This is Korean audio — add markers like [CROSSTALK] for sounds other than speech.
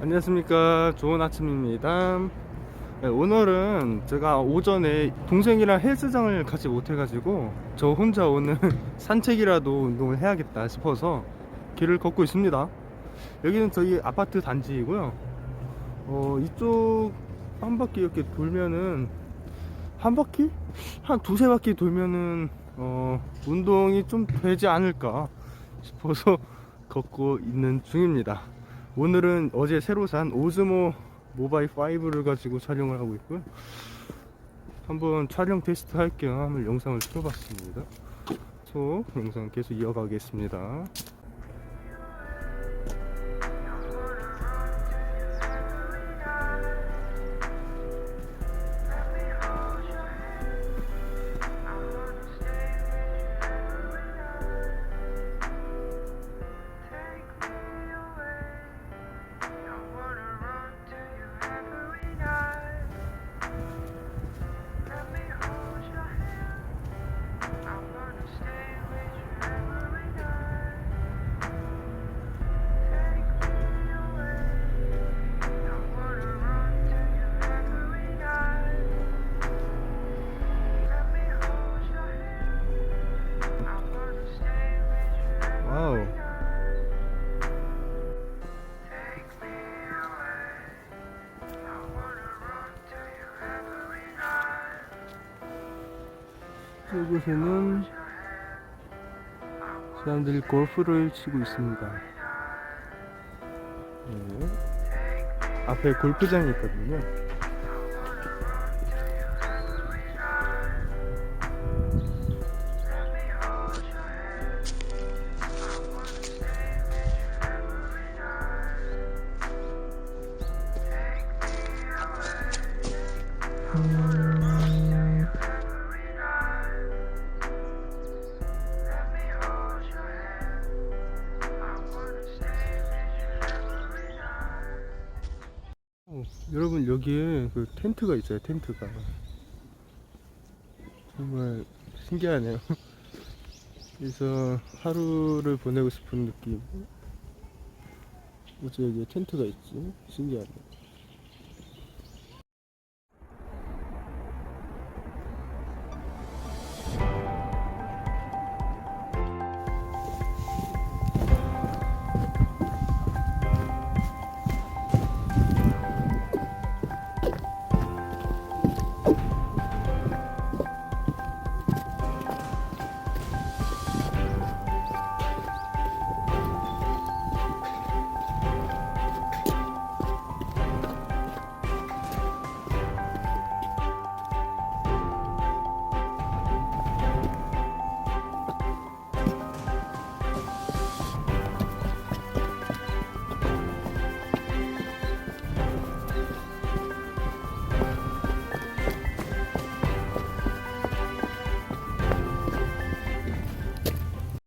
안녕하십니까. 좋은 아침입니다. 네, 오늘은 제가 오전에 동생이랑 헬스장을 가지 못해가지고 저 혼자 오늘 [LAUGHS] 산책이라도 운동을 해야겠다 싶어서 길을 걷고 있습니다. 여기는 저희 아파트 단지이고요. 어, 이쪽 한 바퀴 이렇게 돌면은 한 바퀴? 한 두세 바퀴 돌면은 어, 운동이 좀 되지 않을까 싶어서 [LAUGHS] 걷고 있는 중입니다 오늘은 어제 새로 산 오즈모 모바일 5를 가지고 촬영을 하고 있고요. 한번 촬영 테스트 할 겸 영상을 찍어봤습니다. 소 영상 계속 이어가겠습니다. 이곳에는 사람들이 골프를 치고 있습니다. 네. 앞에 골프장이 있거든요. 어, 여러분 여기에 그 텐트가 있어요 텐트가. 정말 신기하네요. [LAUGHS] 그래서 하루를 보내고 싶은 느낌. 어째 여기에 텐트가 있지? 신기하네